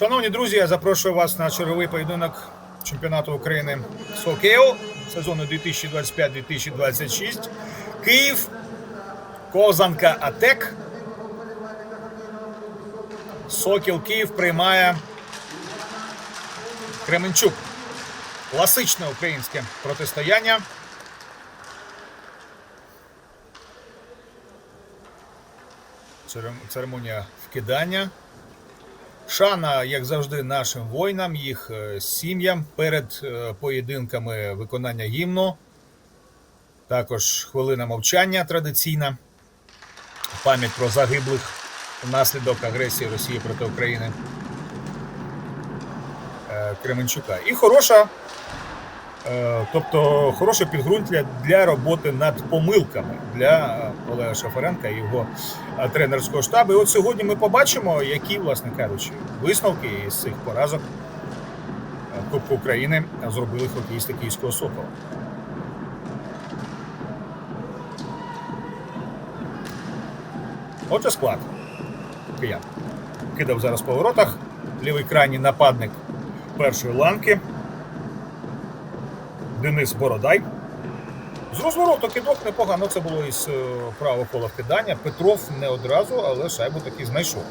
Шановні друзі, я запрошую вас на черговий поєдинок чемпіонату України Сокео сезону 2025-2026. Київ, Козанка Атек. Сокіл Київ приймає Кременчук. Класичне українське протистояння. Церемонія вкидання. Шана, як завжди, нашим воїнам, їх е, сім'ям перед е, поєдинками виконання гімну. Також хвилина мовчання традиційна. Пам'ять про загиблих внаслідок агресії Росії проти України. е, Кременчука. І хороша, тобто хороше підґрунтя для роботи над помилками для е, Олега Шафаренка і його е, тренерського штабу. І от сьогодні ми побачимо, які, власне кажучи, висновки із цих поразок е, Кубку України зробили хокеїсти Київського Сокола. Отже, склад. Киян. Кидав зараз по воротах. Лівий крайній нападник першої ланки. Денис Бородай. З розвороту кидок непогано. Це було із е, правого кола вкидання. Петров не одразу, але шайбу таки знайшов.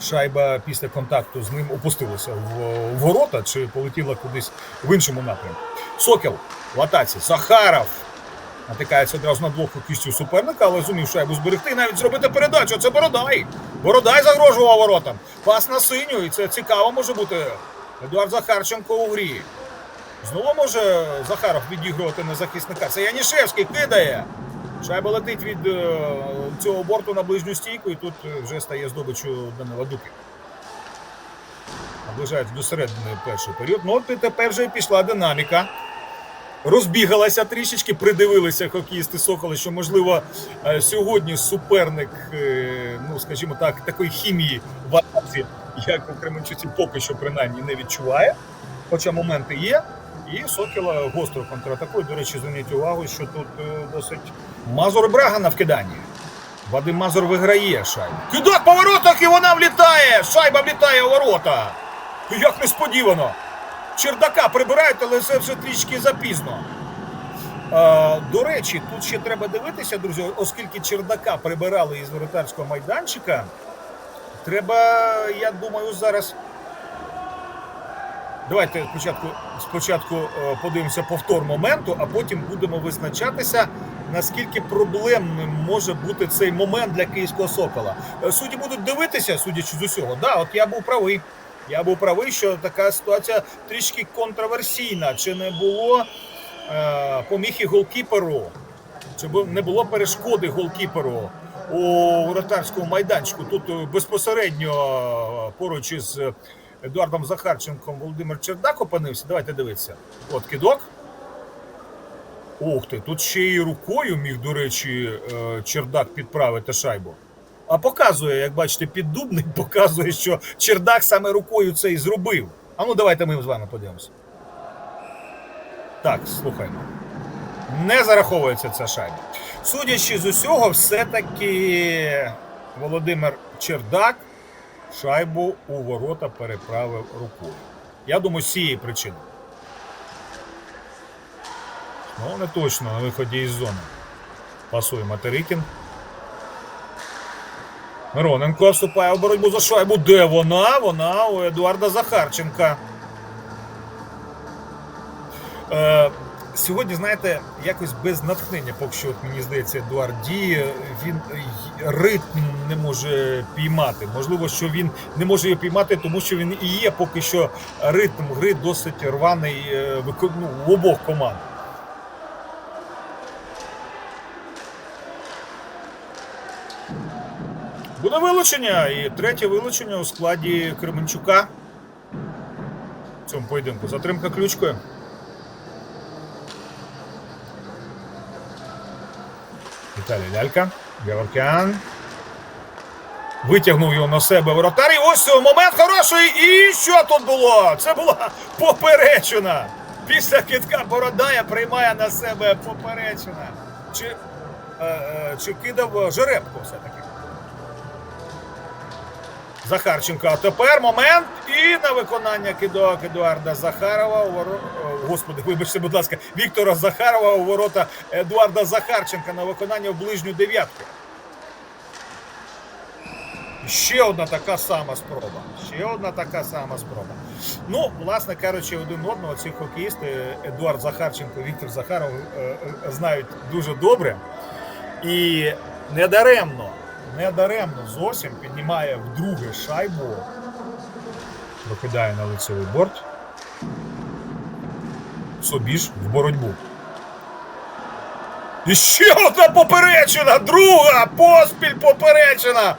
Шайба після контакту з ним опустилася в в ворота чи полетіла кудись в іншому напрямку. Сокіл в атаці. Захаров натикається одразу на блоку кістю суперника, але зумів шайбу зберегти і навіть зробити передачу. Це Бородай. Бородай загрожував воротам. Пас на синю, і це цікаво може бути. Едуард Захарченко у грі. Знову може Захаров відігрувати на захисника. Це Янішевський кидає. Шайба летить від е, цього борту на ближню стійку, і тут е, вже стає здобичу Данила Дуки. Наближається до середини перший період. Ну, от і тепер вже пішла динаміка. Розбігалася трішечки, придивилися хокеїсти Соколи, що можливо е, сьогодні суперник, е, ну скажімо так, такої хімії в атаці, як у Кременчуці, поки що принаймні не відчуває. Хоча моменти є. І Сокіла гостро контратакує. До речі, зверніть увагу, що тут е, досить Мазур Брага на вкиданні. Вадим Мазур виграє шайбу. Кидок по воротах і вона влітає! Шайба влітає у ворота. Як несподівано. Чердака прибирають, але це вже трішки запізно. Е, до речі, тут ще треба дивитися, друзі, оскільки чердака прибирали із воротарського майданчика. Треба, я думаю, зараз. Давайте спочатку, спочатку е, подивимося повтор моменту, а потім будемо визначатися, наскільки проблемним може бути цей момент для київського сокола. Е, Судді будуть дивитися, судячи з усього. Да, от я був правий. Я був правий, що така ситуація трішки контроверсійна. Чи не було е, поміхи голкіперу? Чи не було перешкоди голкіперу у воротарському майданчику? Тут е, безпосередньо е, поруч із Едуардом Захарченком Володимир Чердак опинився. Давайте дивитися. От кидок. Ух ти, тут ще й рукою міг, до речі, е, Чердак підправити шайбу. А показує, як бачите, піддубний показує, що Чердак саме рукою це і зробив. А ну давайте ми з вами подивимося. Так, слухаймо. Не зараховується ця шайба. Судячи з усього, все-таки Володимир Чердак шайбу у ворота переправив рукою. Я думаю, з цієї причини. Ну, не точно на виході із зони. Пасує Материкін. Мироненко вступає у боротьбу за шайбу. Де вона? Вона у Едуарда Захарченка. Е, сьогодні, знаєте, якось без натхнення, поки що, мені здається, Едуард діє. Він е, ритм не може піймати. Можливо, що він не може його піймати, тому що він і є поки що ритм гри досить рваний е, ну, в обох команд. Буде вилучення. І третє вилучення у складі Кременчука. В цьому поєдинку. Затримка ключкою. Віталій Лялька. Геворкян. Витягнув його на себе воротар. І ось момент хороший. І що тут було? Це була поперечина. Після китка Бородая приймає на себе поперечина. Чи, е, е, чи кидав жеребко все-таки? Захарченко. А тепер момент і на виконання кидок Едуарда Захарова у воро... Господи, вибачте, будь ласка, Віктора Захарова у ворота Едуарда Захарченка на виконання в ближню дев'ятку. Ще одна така сама спроба. Ще одна така сама спроба. Ну, власне кажучи, один одного ці хокеїсти Едуард Захарченко, Віктор Захаров е, е, знають дуже добре. І недаремно, недаремно зовсім піднімає вдруге шайбу, прокидає на лицевий борт. Собі ж в боротьбу. І ще одна поперечина! Друга поспіль поперечина!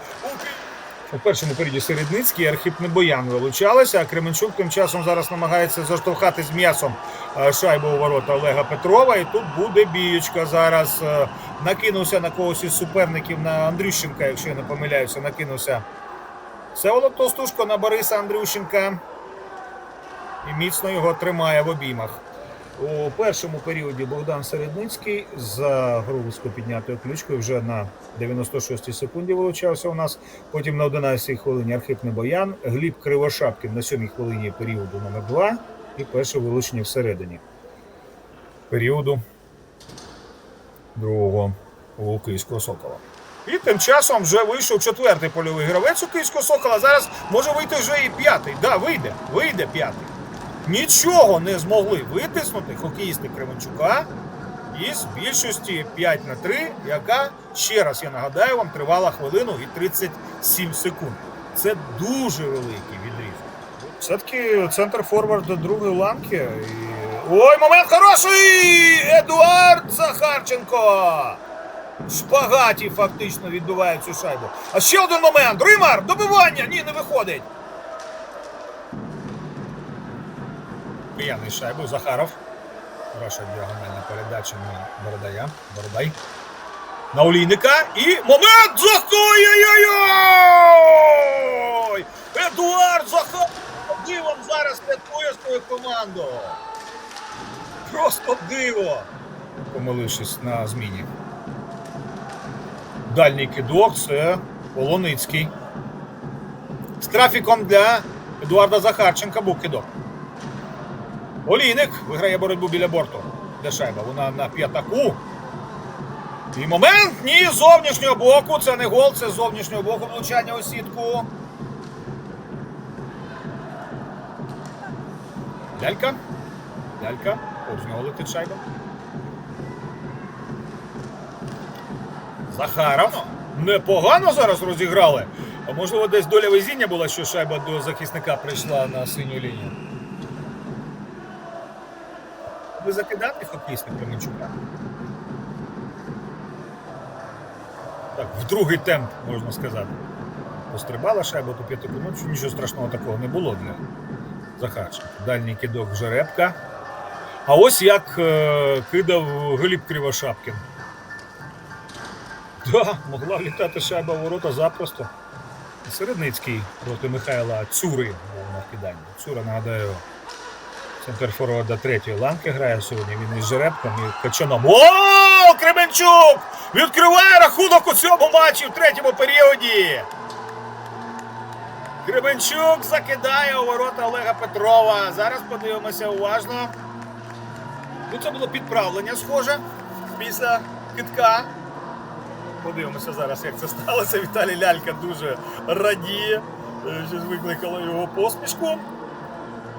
У першому періоді Середницький Архип Небоян вилучалися, а Кременчук тим часом зараз намагається заштовхати з м'ясом е, шайбу у ворота Олега Петрова. І тут буде біючка зараз. Накинувся на когось із суперників на Андрющенка, якщо я не помиляюся, накинувся. Всеволод Товстушко на Бориса Андрющенка. І міцно його тримає в обіймах. У першому періоді Богдан Середницький за гру піднятою ключкою вже на 96-й секунді вилучався у нас. Потім на 11-й хвилині Архип Небоян, Гліб Кривошапкін на 7-й хвилині періоду номер 2 і перше вилучення всередині періоду другого у Київського Сокола. І тим часом вже вийшов четвертий польовий гравець у Київського Сокола. Зараз може вийти вже і п'ятий. Да, вийде, вийде п'ятий. Нічого не змогли витиснути хокеїсти Кременчука із більшості 5 на 3, яка, ще раз я нагадаю вам, тривала хвилину і 37 секунд. Це дуже великий відріз. Все-таки центр форвард до другої ланки. І... Ой, момент хороший! Едуард Захарченко! Шпагаті фактично відбиває цю шайбу. А ще один момент. Римар! Добивання! Ні, не виходить. П'яний шайбу. Захаров. Хороша діагональна передача на Бородая. Бородай. На Олійника. І момент! Ой-ой-ой! Едуард Захаров! Дивом зараз рятує свою команду. Просто диво! Помилившись на зміні. Дальній кидок це Полоницький. З трафіком для Едуарда Захарченка був кидок. Олійник виграє боротьбу біля борту. Де шайба? Вона на п'ятаку. І момент! Ні, з зовнішнього боку. Це не гол, це з зовнішнього боку влучання у сітку. Лялька. Лялька. Летить шайба. Захаров. Непогано зараз розіграли. А можливо, десь доля везіння була, що шайба до захисника прийшла на синю лінію. Ви закидати хокейська Кременчука? Так, в другий темп, можна сказати. Пострибала шайба до п'ятику. Ну, нічого страшного такого не було для Захарченка. Дальній кидок жеребка. А ось як е, кидав Гліб Кривошапкін. Да, могла літати шайба ворота запросто. Середницький проти Михайла Цюри був на киданні. Цюра, нагадаю, центр форварда третьої ланки грає сьогодні. Він із жеребком і качаном. О, Кременчук! Відкриває рахунок у цьому матчі в третьому періоді. Кременчук закидає у ворота Олега Петрова. Зараз подивимося уважно. Ну, це було підправлення, схоже, після китка. Подивимося зараз, як це сталося. Віталій Лялька дуже радіє, е, що викликало його посмішку.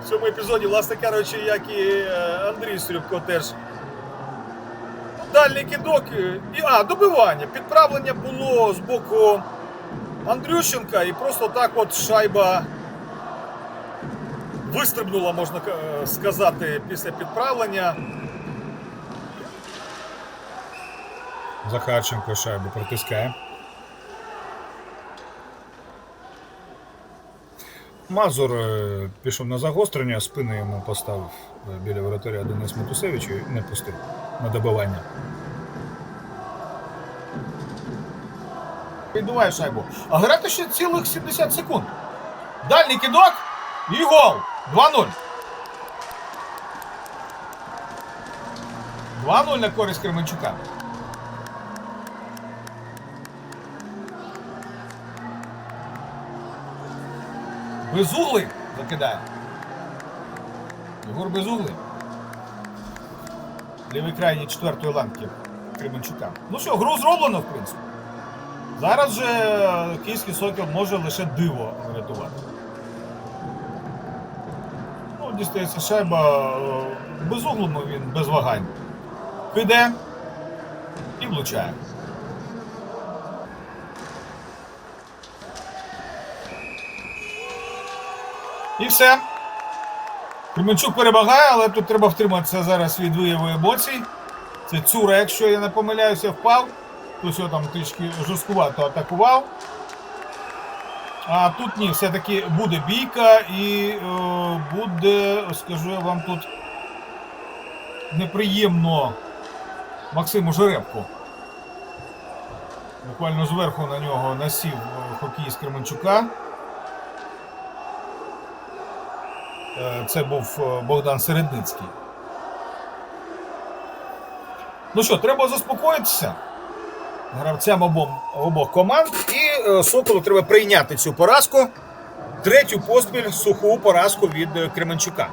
В цьому епізоді, власне кажучи, як і е, Андрій Срюбко теж. Дальній кидок. е, І, а, добивання. Підправлення було з боку Андрющенка, і просто так от шайба вистрибнула, можна е, сказати, після підправлення. Захарченко шайбу протискає. Мазур е, пішов на загострення, спину йому поставив е, біля воротаря Денис Матусевич і не пустив на добивання. Відбуває шайбу. А грати ще цілих 70 секунд. Дальній кидок і гол. 2-0. 2-0 на користь Кременчука. Безуглий закидає. Єгор Безуглий. Лівий крайній четвертої ланки Кременчука. Ну що, гру зроблено, в принципі. Зараз же київський сокіл може лише диво врятувати. Дістається шайба е, безуглому він без вагань. Киде і влучає. І все. Кременчук перемагає, але тут треба втриматися зараз від вияву емоцій. Це Цура, якщо я не помиляюся, впав. Хтось його там трішки жорсткувато атакував. А тут ні, все-таки буде бійка і е, буде, скажу я вам тут неприємно Максиму Жеребку. Буквально зверху на нього насів е, хокеїст Кременчука. Е, Це був е, Богдан Середницький. Ну що, треба заспокоїтися гравцям обом, обох команд. І е, Соколу треба прийняти цю поразку. Третю поспіль суху поразку від е, Кременчука.